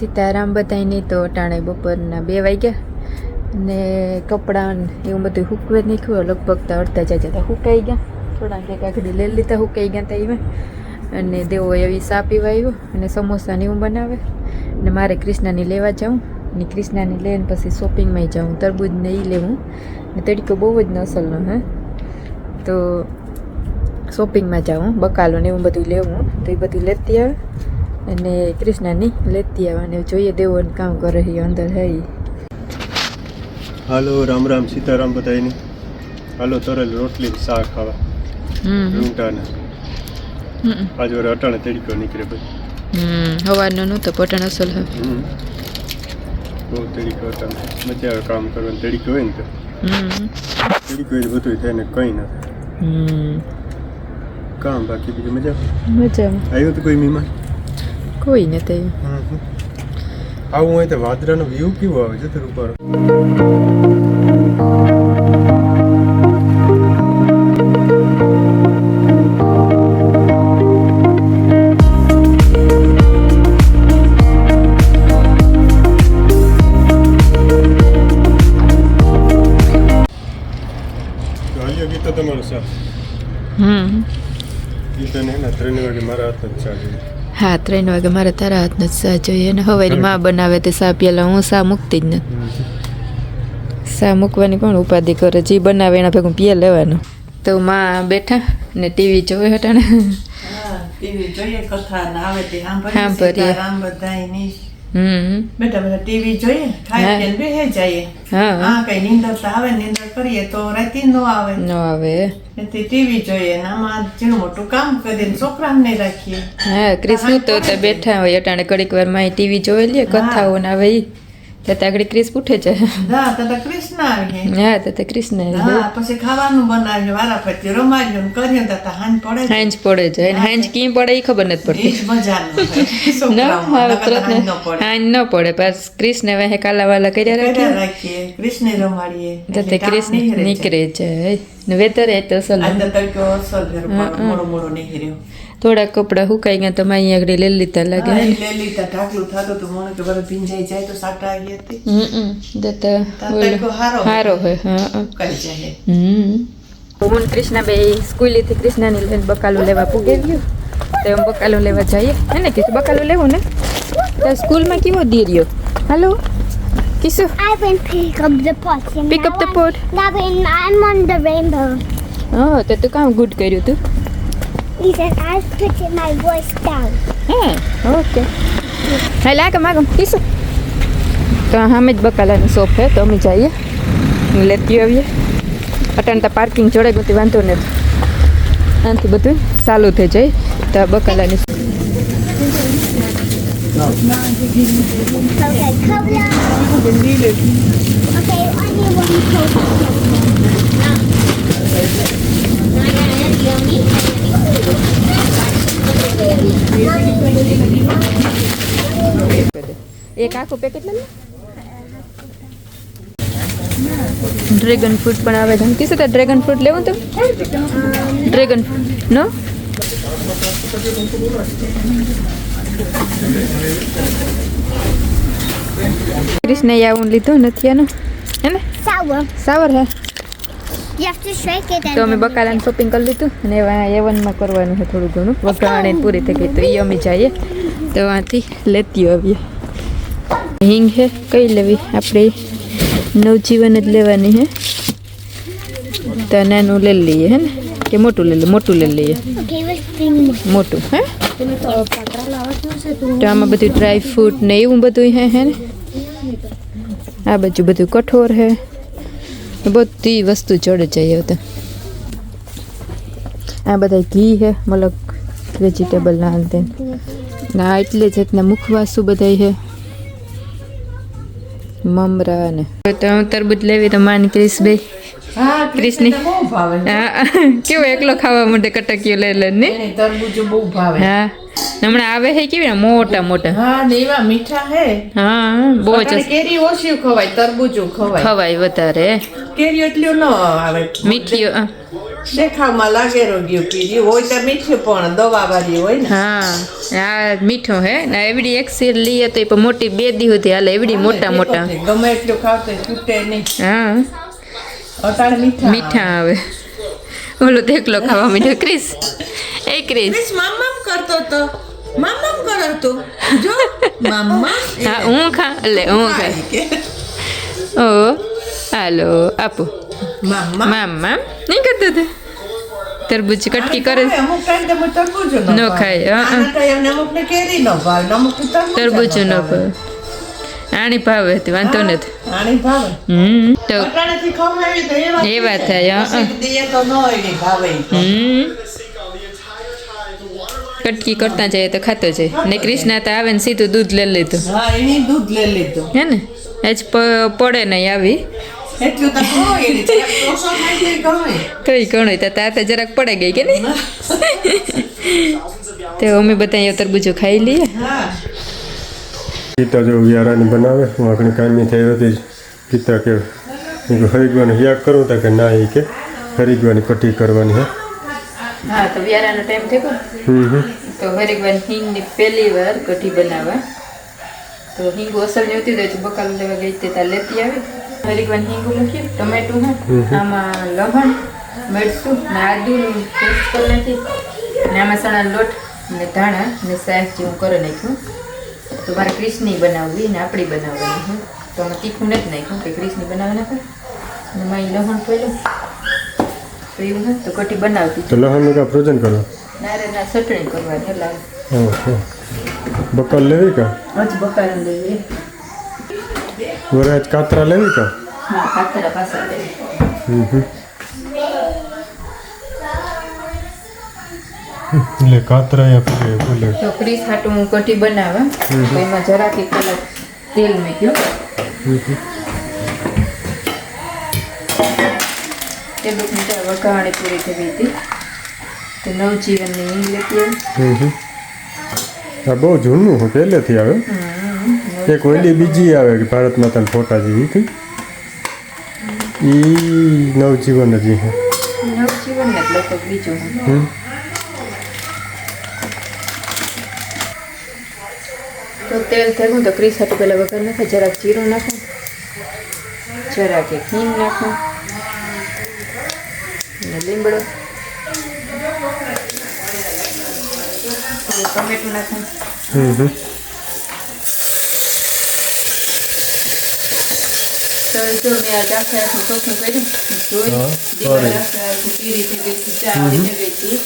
સીતારામ બધાને તો અટાણે બપોરના બે વાગ્યા ને કપડાં એવું બધું હૂકવે નીકળ્યું લગભગ તો અડધા જાજા હુકાઈ ગયા. થોડા કે આગળ લઈ લીધા, હુકાઈ ગયા તા એમાં અને દેવો એવી સા પીવા આવ્યો અને સમોસા ને એવું બનાવે. ને મારે કૃષ્ણાની લેવા જાઉં. ને કૃષ્ણાની લઈને પછી શોપિંગમાં જાઉં. તરબૂજ ને એ લેવું. ને તડકો બહુ જ નસલનો હે. તો શોપિંગમાં જાઉં, બકાલો ને એવું બધું લેવું. તો એ બધું લેતી આવે. અને કૃષ્ણની લેતી આવે અને જોઈએ દેવોને કામ કરે છે અંદર હે હાલો રામ રામ સીતારામ બધાયની. હાલો તરેલ રોટલી શાક ખાવા. રૂંટાને આજ વરે અટાણે તડકો નીકળે પછી હમનું તો પટણ અસલ હે. હમ. બહુ તડકો હતા મજા આવે કામ કરવાનું. તડકો હોય ને તો. તડકો એ બધું થાય ને કંઈ ના થાય. હમ. કામ બાકી બીજું મજા? મજા આવ્યો તો કોઈ મહેમાન? કોઈ નથી આવું હોય તો વાદરાનો વ્યૂ કેવો આવે છે તો ઉપર તો હાલ્યો ગીતો તમારો સા હમ. ગીતાને ને ત્રણ વાગે મારા હાથ જ ચા જોઈએ હા ત્રણ વાગે મારે તારા હાથનો જ સા જોઈએ અને હવારી માં બનાવે તે સા પેલા હું સા મૂકતી જ નથી સા મૂકવાની કોણ ઉપાધિ કરે? જે બનાવે એના ભેગું પીએ લેવાનું. તો માં બેઠા ને ટીવી જોવે હતા ને હા, ટીવી જોઈએ કથા ને આવે તે સાંભળીએ. બેઠા ટીવી જોઈએ? ખાઈ પીને બેહે જઈએ? હા કઈ નીંદર તો આવે નીંદર કરીએ તો રાતે નો આવે. નો આવે. એટલે ટીવી જોઈએ ને આમાં જેનું મોટું કામ કરીને છોકરાને રાખીએ. હા ક્રિસ તો બેઠા હોય અટાણે ઘડીક વારમાં ટીવી જોઈ લે કથાઓ ને આવે ત્યાં આગળ ક્રિસ પૂઠે છે. હા તો કૃષ્ણ આવી હા તો તે કૃષ્ણ હા પછી ખાવાનું બનાવ્યું વારા પછી રમાડ્યું કર્યું તો તો હાંજ પડે. હાંજ પડે છે અને હાંજ કી પડે એ ખબર નથી પડતી. એ જ મજાનું હોય. ન હવે તરત હાંજ ન પડે. બસ ક્રિષ્ને વાહે કાલા વાલા કર્યા રાખીએ. કૃષ્ણ રમાડીએ તો તે કૃષ્ણ નીકળે છે. વેતર એ તો સલ તડકો અસર મોડો મોડો નીકળ્યો. થોડા કપડાં હુકાઈ ગયા તો માં અહીંયા આગળ લઈ લીધા લાગે. હા, હે ઈ ને લે લીધા ઢાકલું થતું તો મને કે બરાબર ભીંજાઈ જાય તો સાટા આવી હતી. હમ દત્તા સારો હારો હારો હોય હા કઈ જાય. હમ. હું કૃષ્ણા બે સ્કૂલેથી કૃષ્ણાની લઈને બકાલું લેવા પૂગે ગયો. તો એમ બકાલું લેવા જઈએ. હે ને કીધું બકાલું લેવું ને? તો સ્કૂલમાં કેવો દીર્યો હાલો Kishu. I went pick up the pot. Pick up the pot. Now I'm on the rainbow. હા તો તું કામ ગુડ કર્યું તું. He said I put my voice down. Okay હા લાગે માગમ કિશુ તો સામે જ બકાલાની શોપ છે તો અમે જઈએ. લેતી આવીએ. અટાણ તો પાર્કિંગ જોડે ગોતી વાંધો નથી. આનાથી બધું ચાલુ થઈ જાય. તો બકાલાની Okay, એક આખું પેકેટ લઈ ડ્રેગન ફ્રૂટ પણ આવે છે. શું ડ્રેગન ફ્રૂટ લેવું તો ડ્રેગન નો કૃષ્ણ આવું લીધું નથી આનું. હે ને. સાવર હે? તો અમે બકાલાની શોપિંગ કરી લીધું અને એવા એવનમાં કરવાનું છે થોડું ઘણું. વઘાણે પૂરી થઈ ગઈ. તો એ અમે જઈએ. તો આથી લેતી આવીએ. હિંગ છે. કઈ લેવી? આપણે નવજીવન જ લેવાની છે. તો નાનું લઈ લઈએ હે ને? કે મોટું લઈ લઈએ? મોટું લઈ લઈએ. મોટું હે? તો આમાં બધું ડ્રાય ફ્રૂટ ને એવું બધું હે હે ને? આ બાજુ બધું કઠોર હે બધી વસ્તુ ચડે હવે તો. આ બધા ઘી હે મતલબ વેજીટેબલ ના અંતે. ના એટલે જ રીતના મુખવાસું બધા હે મમરા ને. તો તરબૂચ લેવી તો માન ક્રિસ હા હા કેવો એકલો ખાવા માટે કટકીઓ લઈ લે ને? તરબૂચ બહુ ભાવે. હા. હમણાં આવે હે કેવી મોટા મોટા. હા ને એવા મીઠા હે. હા બહુ જ કેરી ઓછી ખવાય તરબૂચો ખવાય. ખવાય વધારે. કેરી એટલું ન આવે. મીઠી દેખાવમાં લાગેલો ગયું પીરી હોય તો મીઠું પણ દવા વાળી હોય ને. હા આ મીઠો હે. ને એવડી એક શીર લઈએ તો એ પણ મોટી બે દી સુધી હાલે. એવડી મોટા મોટા. ગમે એટલું ખાવ તો તૂટે નહીં. હા. મીઠા આવે. ઓલો દેખલો ખાવા મીઠો. ક્રિસ. એ ક્રિસ. ક્રિસ મામમ કરતો તો. મામમ કરો તો જો મામા હા હું ખા એટલે હું ખા. ઓ હાલો આપો. મામા. મામ. મામ નહીં કરતો તે? તરબૂચ કટકી કરે. ન ખાય. આના તરબૂચ ન ભાવે. આણી ભાવે વાંધો નથી. આની વાત થાય, કટકી કરતા જાય તો ખાતો જાય. ને કૃષ્ણા તો આવે ને સીધું દૂધ લઈ લીધું. દૂધ લઈ લીધું. હે ને? આજ પડે નહીં આવી. કઈ ઘણું તો તાતે જરાક પડે ગઈ કે નહીં? તો અમે બધા તરબૂજો ખાઈ લઈએ. ગીતા જો વ્યારાની બનાવે હું આપણે કાયમી થઈ હતી ગીતા કે હરિદ્વારની યાદ કરું તા કે ના એ કે હરિદ્વારની કટી કરવાની હે. હા તો વ્યારાનો ટાઈમ થયો હમ હમ. તો હરિકવાર હિંગની પહેલી વાર કઢી બનાવવા તો હિંગુ અસર જોતી હોય તો બકાલ લેવા ગઈ તે ત્યાં લેતી આવી. હરિકવાર હિંગુ મૂકી ટમેટું હા આમાં લવણ મરચું ને આદુનું પેસ્ટ કરી નાખી. ને આમાં સણા લોટ ને ધાણા ને સાસ જેવું કરી નાખ્યું. તો મારે ક્રિસની બનાવવી ને આપણી બનાવવાની હું. તો અમે તીખું નથી નાખ્યું કે ક્રિસની બનાવી નાખે? ને મારી લહણ પડ્યું. તો એવું હોય તો કઢી બનાવતી. તો લહણનું કાં ભોજન કરો? નારેના ચટણી કરવાની એટલે બકલ લેવી કા? આજ બકારણ લેવી. વરાજ કાતરા લેવી કા? હા કાતરા પાછા લેવી. હમ હમ. એટલે કાતરા આપણે બોલે તો ક્રીસ હાટું હું કઢી બનાવે. તો એમાં જરાક કલાક તેલ મૂક્યું. તે લોકોની તો વઘાણી પૂરી થઈ હતી. તો નવજીવનની હિંગ લેતી આ બહુ જૂનું હું પહેલેથી આવે. એક ઓલી બીજી આવે કે ભારત માતાના ફોટા જેવી કઈ? ઈ નવજીવન જ નવજીવન એટલે બીજું. તો તેલ થયું તો ક્રીસ હાટું પહેલાં વઘાર નાખે જરાક જીરું નાખો જરાક એક હિંગ નાખો અને લીમડો થોડું ટમેટું નાખો હમ હમ તો જો મેં આ આખે આખું ચોખ્ખું કર્યું જોઈ હા, દીવાલ sorry. આખે આખું પીળી થઈ ગઈ છે ચા થઈ ગઈ હતી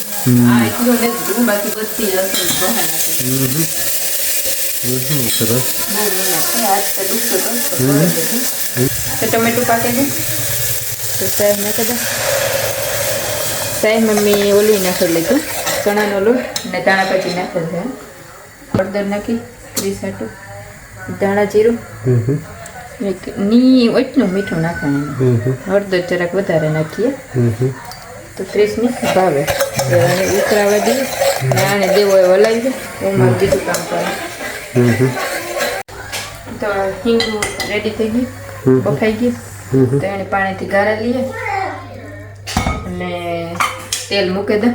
આ એટલું ને ધૂમ બાકી બધી અસર બહાર નાખી સરસ બહુ છે હાથ તો ટમેટું પાકે દે તો સાહેબ નાખી દે સાહેબ મમ્મી ઓલું નાખી લીધું ચણાનો લોટ ને દાણા પછી નાખે છે હળદર નાખી ત્રીસ આટું. ધાણા જીરું. ની એટલું મીઠું નાખવાનું હળદર જરાક વધારે નાખીએ. તો ત્રીસની ભાવે. આને ઉતરાવા દઈએ. આને દેવો એ હલાવી દે. મારું બીજું કામ કરું. તો હિંગુ રેડી થઈ ગયું. બફાઈ હમ. તો એને પાણીથી ગારા લઈએ. અને તેલ મૂકી દે.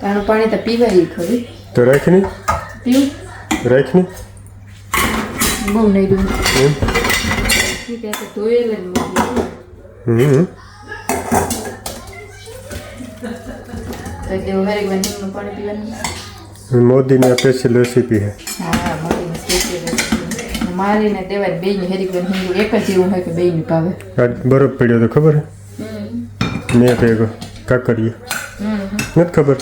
તો આનું પાણી તો પીવાય ખરી. તો રાખની? પીવું? રાખની? બહુ નહીં દઉં ધોયેલ જ મૂકી તો તેવું હરેક વાર હિંગનું પાણી પીવાનું. મોદીની ની સ્પેશિયલ રેસીપી હે હા મોટી સ્પેશિયલ મારીને દેવાય બેયની હેરી હિંગુ એક જ એવું હોય કે બેયની ભાવે. આજ બરફ પડ્યો તો ખબર હે? મેં ભેગો કાકરીએ હમ. નથી ખબર.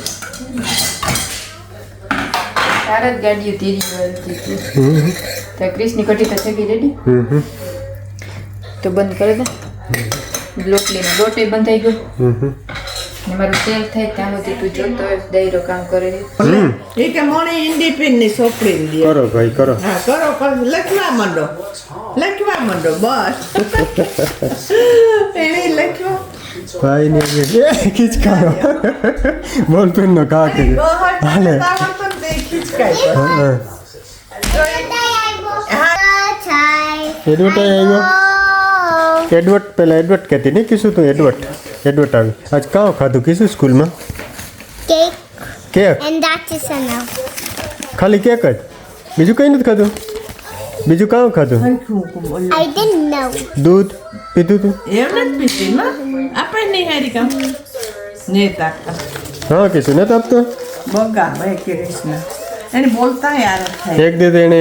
તારા જ ગાડીઓ ધીરી વાળતી તો ક્રિસની કટી તો થઈ ગઈ રેડી તો બંધ કરી દે. લોટલીનો લોટ બંધાઈ ગયો. હમ હમ. ને મારું તેલ થાય ત્યાં સુધી તું જોતો હોય દૈરો કામ કરે એ કે મોણી ઇન્ડિપેન્ડની સોપડી દે. કરો ભાઈ કરો. હા કરો કરો. લખવા માંડો. લખવા માંડો બસ. એને લખવા ભાઈ ને ખીચકારો બોલ પેન નો કા કે હાલે. ખીચકાય હા હા. એડવર્ટ આવ્યો એડવર્ટ પેલા એડવર્ટ કહેતી નહીં કીશું તું એડવર્ટ એડવર્ટ આવી આજ કાં ખાધું કીધું સ્કૂલમાં? Cake cake and that is enough. ખાલી કેક જ? બીજું કંઈ નથી ખાધું? બીજું કાં ખાધું? આઈ ડિડન્ટ નો દૂધ? પીધું તું? એમ નથી પીતી માં આપણે નહીં હારી કામ. ને તાપતા હા કીધું. નથી આપતો? બગા ભાઈ કૃષ્ણ એને બોલતા યાર એક દિવસ એણે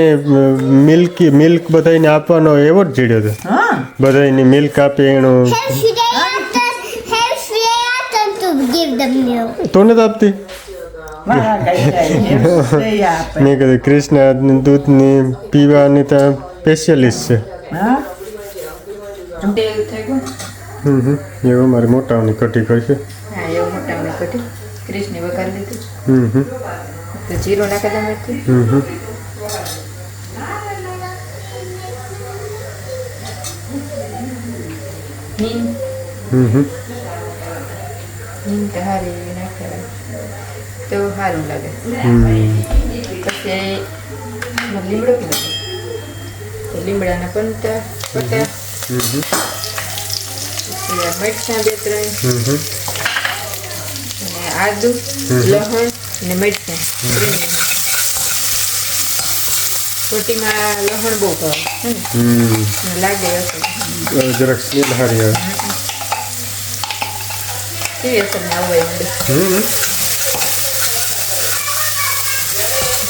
મિલ્ક મિલ્ક બધાને આપવાનો એવો જ જીડ્યો હતો. હા. બધાને મિલ્ક આપી એનો give them milk? તો નથી આપતી મેં કીધું કૃષ્ણ દૂધની પીવાની તો સ્પેશિયલિસ્ટ છે હમ એવું મારે મોટાઓની કટી કરશે હા એવું મોટા મોટી કટી ક્રિશને વઘારી લીધું હમ હમ તો જીરું નાખી મેથી હમ હમ હમ હમ તો સારી એવી નાખે તો સારું લાગે પછી લીમડો કીધો તો લીમડાના પંતા પત્તા પછી આ મરચાં બે ત્રણ અને આદુ લસણ અને મરચાં. રોટીમાં લસણ બહુ ભાવે ને લાગે જરાક સ્મેલ હારી આવે કેવી આવવા માંડે હમ.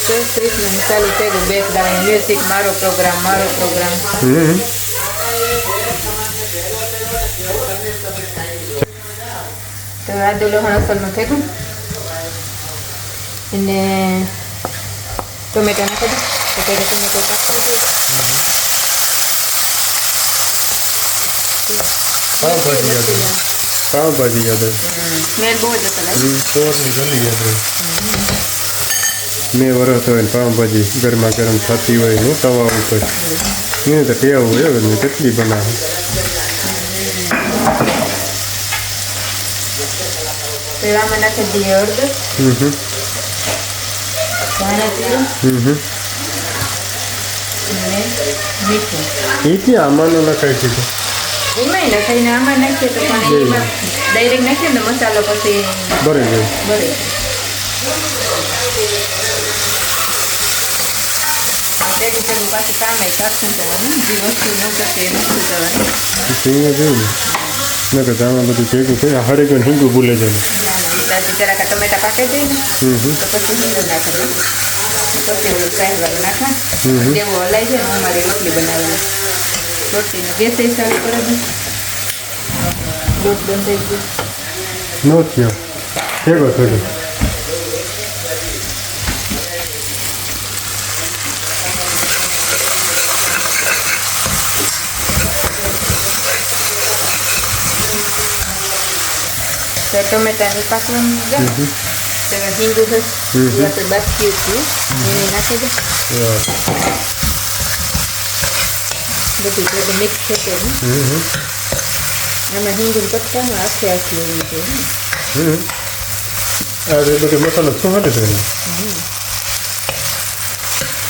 દસ ચાલુ થઈ ગયું બેકગ્રાઉન્ડ મ્યુઝિક મારો પ્રોગ્રામ મારો પ્રોગ્રામ તો આદુ લસણ અસરનું થઈ ગયું. અને ટોમેટો નાખી દો તો પહેલાં ટોમેટો કાપી દો પાવભાજી યાદ. મેં વરસ હોય ને પાવભાજી ગરમા ગરમ થતી હોય ને તવા ઉપર. એને તો ટેવ હોય ને કેટલી બનાવે. તો આમાં નાખી દઈએ આમાંનું નખાય કીધું આમાં નાખીએ તો પણ એમાં ડાયરેક્ટ નાખીએ ને મસાલો પછી બરે જાય બરે તેની તેનું પાછું કામ એ કાઢતું જવાનું જે વસ્તુ ન કરશે એ વસ્તુ જવાનું જોયું ને નકર આમાં બધું ભેગું થઈ હારે ગયો હિંગું ભૂલે જાય. ના ના જરાક ટમેટા પાકે જાય ને તો પછી હિંગ નાખે પછી ઓલું ફ્રાય વાળું નાખા તેવું હલાય છે ને હું મારી રોટલી બનાવેલી રોટલીનો ગેસ એ ચાલુ કરે છે લોટ બંધ થઈ ગયો નો થયો ભેગો થોડું તો ટમેટાની પાકવાનું જાય તો હિંગુ હશે એ આપણે બાકી હતી એને નાખી દે બધું બધું મિક્સ થશે એમાં હિંગુની પત્તામાં આખી આખી લેવી જોઈએ જે બધો મસાલો શું હાટે છે?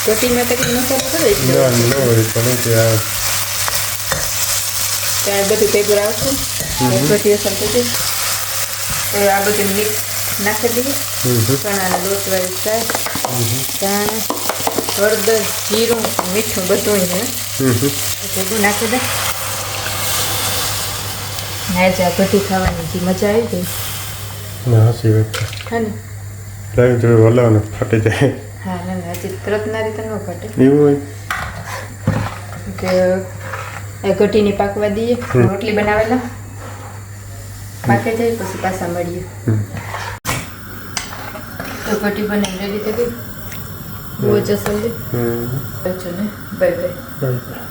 રોટીમાં મસાલો કરે એટલે ના ન હોય પણ કે ત્યાં બધું ભેગું રોટી અસર જાય હવે આ બધું મિક્સ નાખી દઈએ. ચણાના લોટવાળી ચાય ધાણા હળદર જીરું મીઠું બધું છે. હમ નાખી દે. ના જા બધું ખાવાની જે મજા આવી ગઈ. ના હાસી વાત છે. ને લાવી જો હલાવને ફાટી જાય. હા ના ના હજી તરત ના રીતે ન ફાટે. એવું હોય? કે ઘટીની પાકવા દઈએ. રોટલી બનાવેલા. પાકે જાય પછી પાછા મળીએ. તો ઘટી બનાવી રેડી થઈ ગઈ અસર હમ. છે ને. Bye bye bye.